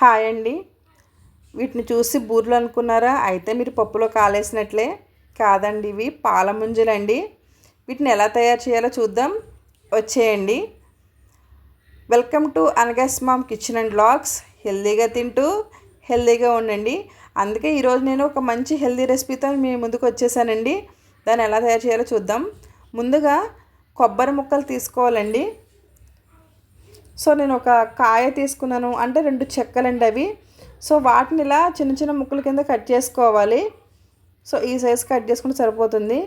Hi అండి. వీటిని చూసి బూర్లు అనుకున్నారా? అయితే మీరు పప్పులో కాలేసినట్లే కాదండి ఇవి పాల ముంజలండి. వీటిని ఎలా తయారు చేయాలో చూద్దాం. వచ్చేయండి. వెల్కమ్ టు అనగస్ మామ్ కిచెన్ అండ్ బ్లాగ్స్ హెల్దీగా తింటూ హెల్దీగా ఉండండి. అందుకే ఈరోజు నేను ఒక మంచి హెల్దీ రెసిపీతో మీ ముందుకు వచ్చేసానండి. దాన్ని ఎలా తయారు చేయాలో చూద్దాం. ముందుగా కొబ్బరి ముక్కలు తీసుకోవాలండి. సో నేను ఒక కాయ తీసుకున్నాను. అంటే రెండు చెక్కలండి అవి. సో వాటిని ఇలా చిన్న చిన్న ముక్కల కింద కట్ చేసుకోవాలి. సో ఈ సైజ్ కట్ చేసుకుంటే సరిపోతుంది.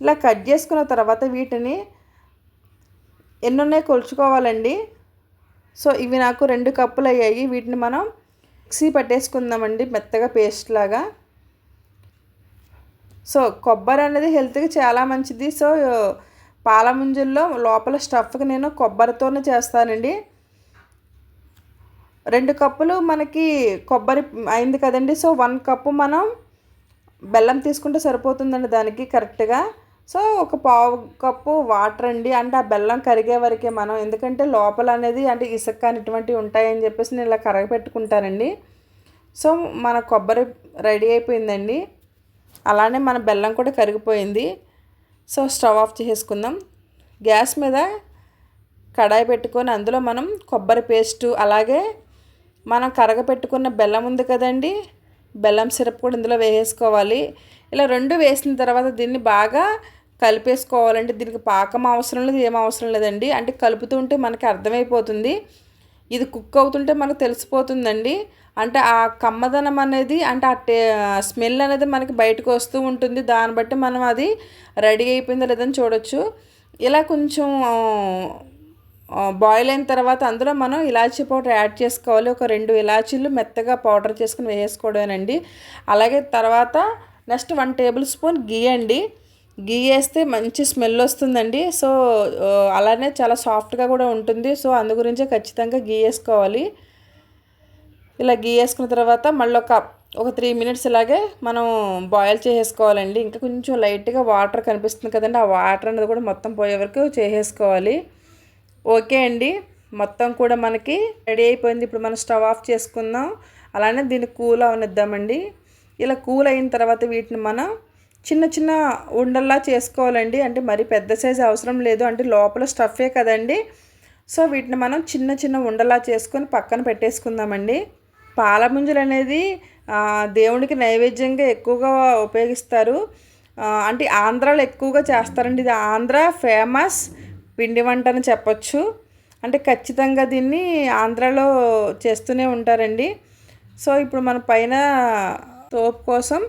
ఇలా కట్ చేసుకున్న తర్వాత వీటిని ఎన్ని ఉన్నాయి కొలుచుకోవాలండి. సో ఇవి నాకు రెండు కప్పులు అయ్యాయి. వీటిని మనం మిక్సీ పట్టేసుకుందామండి. మెత్తగా పేస్ట్ లాగా. సో కొబ్బరి అనేది హెల్త్కి చాలా మంచిది. సో పాల ముంజుల్లో లోపల స్టఫ్కి నేను కొబ్బరితోనే చేస్తానండి. రెండు కప్పులు మనకి కొబ్బరి అయింది కదండి. సో వన్ కప్పు మనం బెల్లం తీసుకుంటే సరిపోతుందండి దానికి కరెక్ట్గా. సో ఒక పావు కప్పు వాటర్ అండి. అంటే ఆ బెల్లం కరిగే వరకే మనం ఎందుకంటే లోపల అనేది అంటే ఇసుక అనేటువంటివి ఉంటాయని చెప్పేసి నేను ఇలా కరగపెట్టుకుంటానండి. సో మన కొబ్బరి రెడీ అయిపోయిందండి. అలానే మన బెల్లం కూడా కరిగిపోయింది. సో స్టవ్ ఆఫ్ చేసుకుందాం గ్యాస్ మీద కడాయి పెట్టుకొని అందులో మనం కొబ్బరి పేస్టు అలాగే మనం కరగపెట్టుకున్న బెల్లం ఉంది కదండి బెల్లం సిరప్ కూడా ఇందులో వేసేసుకోవాలి. ఇలా రెండు వేసిన తర్వాత దీన్ని బాగా కలిపేసుకోవాలంటే దీనికి పాకం అవసరం లేదు ఏం అవసరం లేదండి. అంటే కలుపుతూ ఉంటే మనకి అర్థమైపోతుంది. ఇది కుక్ అవుతుంటే మనకు తెలిసిపోతుందండి. అంటే ఆ కమ్మదనం అనేది అంటే ఆ టే స్మెల్ అనేది మనకి బయటకు వస్తూ ఉంటుంది. దాన్ని బట్టి మనం అది రెడీ అయిపోయిందో లేదని చూడొచ్చు. ఇలా కొంచెం బాయిల్ అయిన తర్వాత అందులో మనం ఇలాచీ పౌడర్ యాడ్ చేసుకోవాలి. ఒక రెండు ఇలాచీలు మెత్తగా పౌడర్ చేసుకుని వేసుకోవడమేనండి అలాగే తర్వాత నెక్స్ట్ వన్ టేబుల్ స్పూన్ గీ అండి. గీ వేస్తే మంచి స్మెల్ వస్తుందండి. సో అలానే చాలా సాఫ్ట్గా కూడా ఉంటుంది. సో అందు గురించే ఖచ్చితంగా గీ వేసుకోవాలి. ఇలా గీ వేసుకున్న తర్వాత మళ్ళీ ఒక ఒక త్రీ మినిట్స్ ఇలాగే మనం బాయిల్ చేసేసుకోవాలండి. ఇంకా కొంచెం లైట్గా వాటర్ కనిపిస్తుంది కదండి. ఆ వాటర్ అనేది కూడా మొత్తం పోయే వరకు చేసేసుకోవాలి. ఓకే అండి. మొత్తం కూడా మనకి రెడీ అయిపోయింది. ఇప్పుడు మనం స్టవ్ ఆఫ్ చేసుకుందాం. అలానే దీన్ని కూల్ అవనిద్దామండి. ఇలా కూల్ అయిన తర్వాత వీటిని మనం చిన్న చిన్న ఉండల్లా చేసుకోవాలండి. అంటే మరి పెద్ద సైజు అవసరం లేదు. అంటే లోపల స్టఫే కదండి. సో వీటిని మనం చిన్న చిన్న ఉండలా చేసుకొని పక్కన పెట్టేసుకుందామండి. పాలముంజలు అనేది దేవుడికి నైవేద్యంగా ఎక్కువగా ఉపయోగిస్తారు. అంటే ఆంధ్రాలో ఎక్కువగా చేస్తారండి. ఇది ఆంధ్ర ఫేమస్. పిండి వంట అని చెప్పొచ్చు. అంటే ఖచ్చితంగా దీన్ని ఆంధ్రాలో చేస్తూనే ఉంటారండి. సో ఇప్పుడు మన పైన తోపు కోసం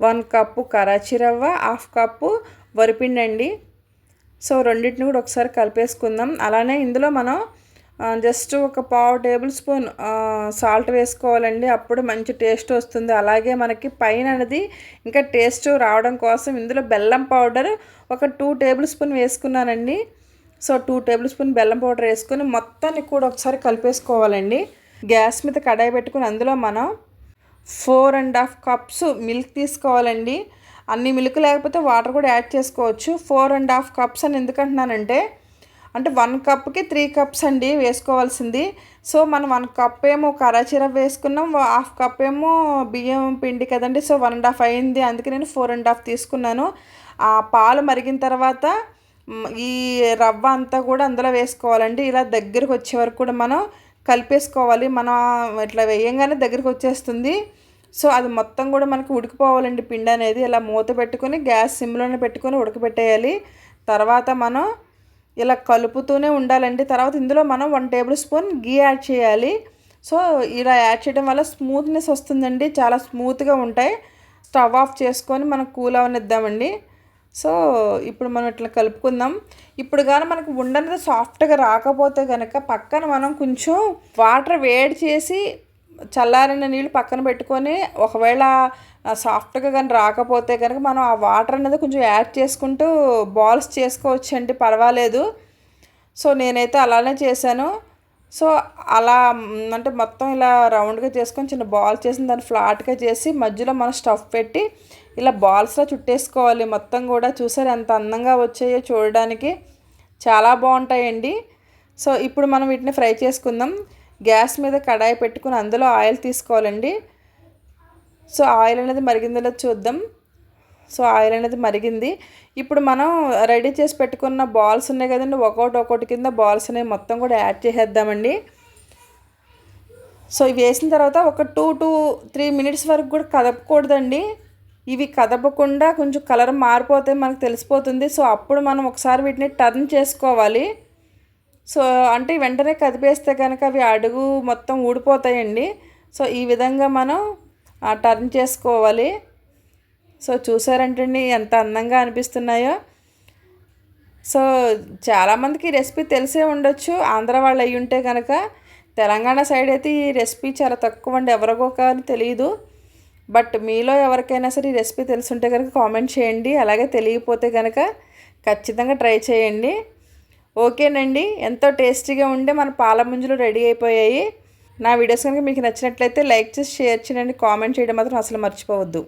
వన్ కప్పు కరాచీ రవ్వ హాఫ్ కప్పు వరిపిండి అండి. సో రెండింటిని కూడా ఒకసారి కలిపేసుకుందాం. అలానే ఇందులో మనం జస్ట్ ఒక పావు టేబుల్ స్పూన్ సాల్ట్ వేసుకోవాలండి. అప్పుడు మంచి టేస్ట్ వస్తుంది. అలాగే మనకి పైన అనేది ఇంకా టేస్ట్ రావడం కోసం ఇందులో బెల్లం పౌడర్ ఒక టూ టేబుల్ స్పూన్ వేసుకున్నానండి. సో టూ టేబుల్ స్పూన్ బెల్లం పౌడర్ వేసుకొని మొత్తాన్ని కూడా ఒకసారి కలిపేసుకోవాలండి. గ్యాస్ మీద కడాయి పెట్టుకుని అందులో మనం four and half cups milk తీసుకోవాలండి. అన్ని మిల్క్ లేకపోతే వాటర్ కూడా యాడ్ చేసుకోవచ్చు. ఫోర్ అండ్ హాఫ్ కప్స్ అని ఎందుకంటున్నానంటే అంటే వన్ కప్కి త్రీ కప్స్ అండి వేసుకోవాల్సింది. సో మనం వన్ కప్ ఏమో కరాచీర వేసుకున్నాం హాఫ్ కప్ ఏమో బియ్యం పిండి కదండి. సో వన్ అండ్ హాఫ్ అయింది అందుకే నేను ఫోర్ అండ్ హాఫ్ తీసుకున్నాను. ఆ పాలు మరిగిన తర్వాత ఈ రవ్వ అంతా కూడా అందులో వేసుకోవాలండి. ఇలా దగ్గరకు వచ్చే వరకు కూడా మనం కలిపేసుకోవాలి. మనం ఇట్లా వేయంగానే దగ్గరికి వచ్చేస్తుంది. సో అది మొత్తం కూడా మనకి ఉడికిపోవాలండి పిండి అనేది. ఇలా మూత పెట్టుకొని గ్యాస్ సిమ్లోనే పెట్టుకొని ఉడకబెట్టేయాలి తర్వాత మనం ఇలా కలుపుతూనే ఉండాలండి. తర్వాత ఇందులో మనం వన్ టేబుల్ స్పూన్ గీ యాడ్ చేయాలి. సో ఇలా యాడ్ చేయడం వల్ల స్మూత్నెస్ వస్తుందండి. చాలా స్మూత్గా ఉంటాయి. స్టవ్ ఆఫ్ చేసుకొని మనం కూల్ అవనిద్దామండి. సో ఇప్పుడు మనం ఇట్లా కలుపుకుందాం. ఇప్పుడు కానీ మనకు ఉండనిది సాఫ్ట్గా రాకపోతే కనుక పక్కన మనం కొంచెం వాటర్ వేడి చేసి చల్లారిన నీళ్ళు పక్కన పెట్టుకొని ఒకవేళ సాఫ్ట్గా కానీ రాకపోతే కనుక మనం ఆ వాటర్ అనేది కొంచెం యాడ్ చేసుకుంటూ బాల్స్ చేసుకోవచ్చండి. పర్వాలేదు. సో నేనైతే అలానే చేశాను. సో అలా అంటే మొత్తం ఇలా రౌండ్గా చేసుకొని చిన్న బాల్ చేసి దాన్ని ఫ్లాట్గా చేసి మధ్యలో మనం స్టఫ్ పెట్టి ఇలా బాల్స్లో చుట్టేసుకోవాలి. మొత్తం కూడా చూసారు ఎంత అందంగా వచ్చాయో చూడడానికి. చాలా బాగుంటాయండి. సో ఇప్పుడు మనం వీటిని ఫ్రై చేసుకుందాం. గ్యాస్ మీద కడాయి పెట్టుకుని అందులో ఆయిల్ తీసుకోవాలండి. సో ఆయిల్ అనేది మరిగిందిలో చూద్దాం. సో ఆయిల్ అనేది మరిగింది. ఇప్పుడు మనం రెడీ చేసి పెట్టుకున్న బాల్స్ ఉన్నాయి కదండి ఒక్కొక్కటి ఒక్కొక్కటి కింద బాల్స్ అనేవి మొత్తం కూడా యాడ్ చేసేద్దామండి. సో ఇవి వేసిన తర్వాత ఒక టూ టూ త్రీ మినిట్స్ వరకు కూడా కదపకూడదండి. ఇవి కదపకుండా కొంచెం కలర్ మారిపోతే మనకు తెలిసిపోతుంది. సో అప్పుడు మనం ఒకసారి వీటిని టర్న్ చేసుకోవాలి. సో అంటే వెంటనే కదిపేస్తే కనుక అవి అడుగు మొత్తం ఊడిపోతాయండి. సో ఈ విధంగా మనం టర్న్ చేసుకోవాలి. సో చూసారంటండి ఎంత అందంగా అనిపిస్తున్నాయో. సో చాలామందికి ఈ రెసిపీ తెలిసే ఉండొచ్చు. ఆంధ్ర వాళ్ళు అయ్యి ఉంటే కనుక తెలంగాణ సైడ్ అయితే ఈ రెసిపీ చాలా తక్కువ అండి. ఎవరికో కానీ తెలియదు. బట్ మీలో ఎవరికైనా సరే ఈ రెసిపీ తెలుసుంటే కనుక కామెంట్ చేయండి. అలాగే తెలియకపోతే కనుక ఖచ్చితంగా ట్రై చేయండి. ఓకేనండి. ఎంతో టేస్టీగా ఉండే మన పాల ముంజులు రెడీ అయిపోయాయి. నా వీడియోస్ కనుక మీకు నచ్చినట్లయితే లైక్ చేసి షేర్ చేయండి. కామెంట్ చేయడం మాత్రం అసలు మర్చిపోవద్దు.